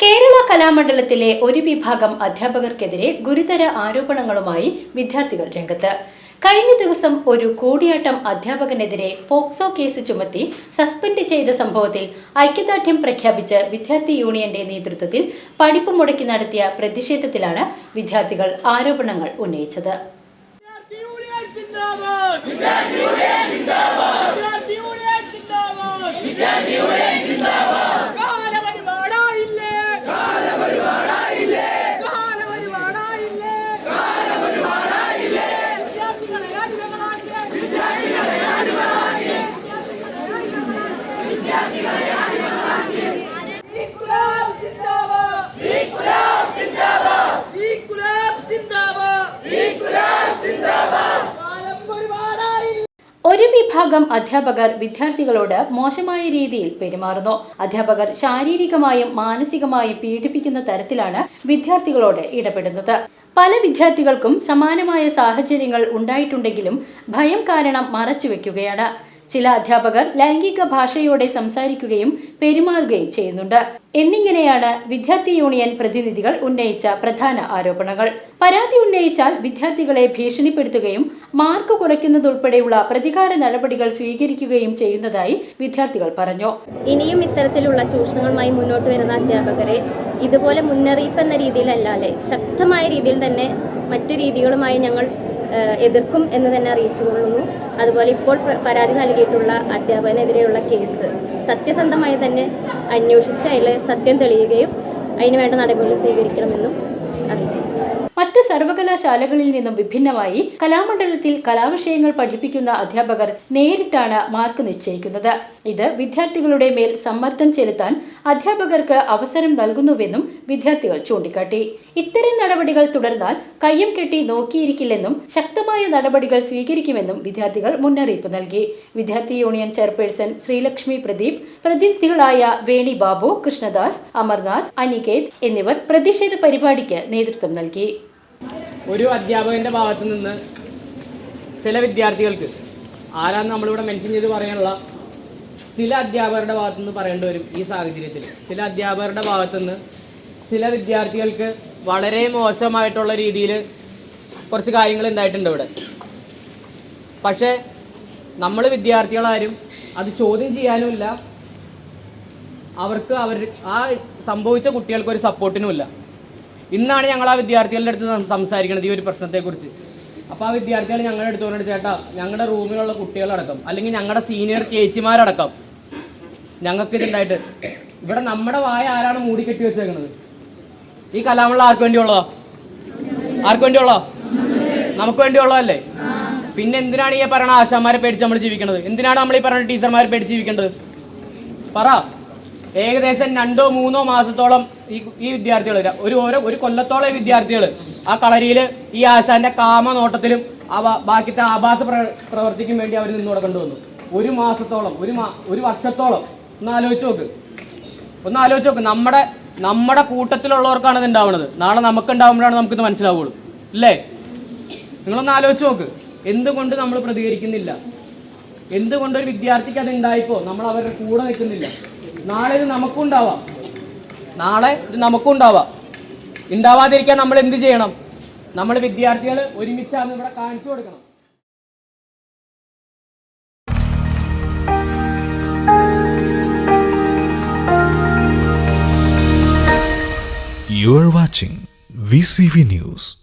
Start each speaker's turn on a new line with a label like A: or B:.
A: കേരള കലാമണ്ഡലത്തിലെ ഒരു വിഭാഗം അധ്യാപകർക്കെതിരെ ഗുരുതര ആരോപണങ്ങളുമായി വിദ്യാർത്ഥികൾ രംഗത്ത്. കഴിഞ്ഞ ദിവസം ഒരു കൂടിയാട്ടം അധ്യാപകനെതിരെ പോക്സോ കേസ് ചുമത്തി സസ്പെൻഡ് ചെയ്ത സംഭവത്തിൽ ഐക്യദാർഢ്യം പ്രഖ്യാപിച്ച് വിദ്യാർത്ഥി യൂണിയന്റെ നേതൃത്വത്തിൽ പഠിപ്പ് മുടക്കി നടത്തിയ പ്രതിഷേധത്തിലാണ് വിദ്യാർത്ഥികൾ ആരോപണങ്ങൾ ഉന്നയിച്ചത്. ഒരു വിഭാഗം അധ്യാപകർ വിദ്യാർത്ഥികളോട് മോശമായ രീതിയിൽ പെരുമാറുന്നു. അധ്യാപകർ ശാരീരികമായും മാനസികമായും പീഡിപ്പിക്കുന്ന തരത്തിലാണ് വിദ്യാർത്ഥികളോട് ഇടപെടുന്നത്. പല വിദ്യാർത്ഥികൾക്കും സമാനമായ സാഹചര്യങ്ങൾ ഉണ്ടായിട്ടുണ്ടെങ്കിലും ഭയം കാരണം മറച്ചുവെക്കുകയാണ്. ചില അധ്യാപകർ ലൈംഗിക ഭാഷയോടെ സംസാരിക്കുകയും പെരുമാറുകയും ചെയ്യുന്നുണ്ട്. എന്നിങ്ങനെയാണ് വിദ്യാർത്ഥി യൂണിയൻ പ്രതിനിധികൾ ഉന്നയിച്ച പ്രധാന ആരോപണങ്ങൾ. പരാതി ഉന്നയിച്ചാൽ വിദ്യാർത്ഥികളെ ഭീഷണിപ്പെടുത്തുകയും മാർക്ക് കുറയ്ക്കുന്നതുൾപ്പെടെയുള്ള പ്രതികാര നടപടികൾ സ്വീകരിക്കുകയും ചെയ്യുന്നതായി വിദ്യാർത്ഥികൾ പറഞ്ഞു.
B: ഇനിയും ഇത്തരത്തിലുള്ള ചൂഷണങ്ങളുമായി മുന്നോട്ട് വരുന്ന അധ്യാപകരെ ഇതുപോലെ മുന്നറിയിപ്പ് എന്ന രീതിയിലല്ലാതെ ശക്തമായ രീതിയിൽ തന്നെ മറ്റു രീതികളുമായി ഞങ്ങൾ എതിർക്കും എന്ന് തന്നെ അറിയിച്ചുകൊള്ളുന്നു അതുപോലെ ഇപ്പോൾ പ്ര- പരാതി നൽകിയിട്ടുള്ള അധ്യാപകനെതിരെയുള്ള കേസ് സത്യസന്ധമായി തന്നെ അന്വേഷിച്ച് അതിൽ സത്യം തെളിയുകയും അതിനുവേണ്ട നടപടികൾ സ്വീകരിക്കണമെന്നും
A: സർവകലാശാലകളിൽ നിന്നും വിഭിന്നമായി കലാമണ്ഡലത്തിൽ കലാവിഷയങ്ങൾ പഠിപ്പിക്കുന്ന അധ്യാപകർ നേരിട്ടാണ് മാർക്ക് നിശ്ചയിക്കുന്നത്. ഇത് വിദ്യാർത്ഥികളുടെ മേൽ സമ്മർദ്ദം ചെലുത്താൻ അധ്യാപകർക്ക് അവസരം നൽകുന്നുവെന്നും വിദ്യാർത്ഥികൾ ചൂണ്ടിക്കാട്ടി. ഇത്തരം നടപടികൾ തുടർന്നാൽ കയ്യം കെട്ടി നോക്കിയിരിക്കില്ലെന്നും ശക്തമായ നടപടികൾ സ്വീകരിക്കുമെന്നും വിദ്യാർത്ഥികൾ മുന്നറിയിപ്പ് നൽകി. വിദ്യാർത്ഥി യൂണിയൻ ചെയർപേഴ്സൺ ശ്രീലക്ഷ്മി പ്രദീപ് പ്രതിനിധികളായ വേണി ബാബു കൃഷ്ണദാസ് അമർനാഥ് അനികേത് എന്നിവർ പ്രതിഷേധ പരിപാടിക്ക് നേതൃത്വം നൽകി.
C: ഒരു അധ്യാപകന്റെ ഭാഗത്ത് നിന്ന് ചില വിദ്യാർത്ഥികൾക്ക് ആരാന്ന് നമ്മളിവിടെ മെൻഷൻ ചെയ്ത് പറയാനുള്ള ചില അധ്യാപകരുടെ ഭാഗത്തു നിന്ന് പറയേണ്ടി വരും ഈ സാഹചര്യത്തിൽ. ചില അധ്യാപകരുടെ ഭാഗത്തു നിന്ന് ചില വിദ്യാർത്ഥികൾക്ക് വളരെ മോശമായിട്ടുള്ള രീതിയിൽ കുറച്ച് കാര്യങ്ങൾ ഉണ്ടായിട്ടുണ്ട് ഇവിടെ. പക്ഷേ നമ്മൾ വിദ്യാർത്ഥികളാരും അത് ചോദ്യം ചെയ്യാനുമില്ല അവർക്ക് അവർ ആ സംഭവിച്ച കുട്ടികൾക്ക് ഒരു സപ്പോർട്ടിനുമില്ല ഇന്നാണ് ഞങ്ങൾ ആ വിദ്യാർത്ഥികളുടെ അടുത്ത് സംസാരിക്കുന്നത് ഈ ഒരു പ്രശ്നത്തെക്കുറിച്ച്. അപ്പോൾ ആ വിദ്യാർത്ഥികൾ ഞങ്ങളുടെ അടുത്ത് പറഞ്ഞിട്ട് ചേട്ടാ ഞങ്ങളുടെ റൂമിലുള്ള കുട്ടികളടക്കം അല്ലെങ്കിൽ ഞങ്ങളുടെ സീനിയർ ചേച്ചിമാരടക്കം ഞങ്ങൾക്ക് ഇതുണ്ടായിട്ട് ഇവിടെ നമ്മുടെ വായ ആരാണ് മൂടി കെട്ടി വെച്ചേക്കുന്നത് ഈ കലാമുള്ള ആർക്ക് വേണ്ടിയുള്ളതോ? ആർക്ക് വേണ്ടിയുള്ളോ നമുക്ക് വേണ്ടിയുള്ളതല്ലേ? പിന്നെ എന്തിനാണ് ഈ പറയുന്ന ആശാന്മാരെ പേടിച്ച് നമ്മൾ ജീവിക്കുന്നത് എന്തിനാണ് നമ്മൾ ഈ പറയുന്ന ടീച്ചർമാരെ പേടിച്ച് ജീവിക്കേണ്ടത് പറ. ഏകദേശം രണ്ടോ മൂന്നോ മാസത്തോളം ഈ ഈ വിദ്യാർത്ഥികൾ ഒരു ഓരോ ഒരു കൊല്ലത്തോളം വിദ്യാർത്ഥികൾ ആ കളരിയിൽ ഈ ആശാന്റെ കാമ നോട്ടത്തിലും ബാക്കിത്തെ ആഭാസ പ്ര പ്രവർത്തിക്കും വേണ്ടി അവർ നിന്നോടെ കൊണ്ടുവന്നു. ഒരു മാസത്തോളം ഒരു മാ ഒരു വർഷത്തോളം. ഒന്ന് ആലോചിച്ച് നോക്ക്. ഒന്ന് ആലോചിച്ച് നോക്ക്. നമ്മുടെ നമ്മുടെ കൂട്ടത്തിലുള്ളവർക്കാണ് ഇത് ഉണ്ടാവുന്നത് നാളെ നമുക്ക് ഉണ്ടാവുമ്പോഴാണ് നമുക്കിത് മനസ്സിലാവുള്ളൂ. അല്ലേ നിങ്ങളൊന്ന് ആലോചിച്ച് നോക്ക്. എന്തുകൊണ്ട് നമ്മൾ പ്രതികരിക്കുന്നില്ല? എന്തുകൊണ്ട് ഒരു വിദ്യാർത്ഥിക്ക് അത് ഉണ്ടായിപ്പോ? നമ്മൾ അവരുടെ കൂടെ നിൽക്കുന്നില്ല. നാളെ ഇത് നമുക്കും ഉണ്ടാവാം. നാളെ ഇത് നമുക്കും ഉണ്ടാവാം. ഉണ്ടാവാതിരിക്കാൻ നമ്മൾ എന്ത് ചെയ്യണം? നമ്മൾ വിദ്യാർത്ഥികൾ ഒരുമിച്ചാണ് ഇവിടെ കാണിച്ചു കൊടുക്കണം.
D: You are watching VCV News.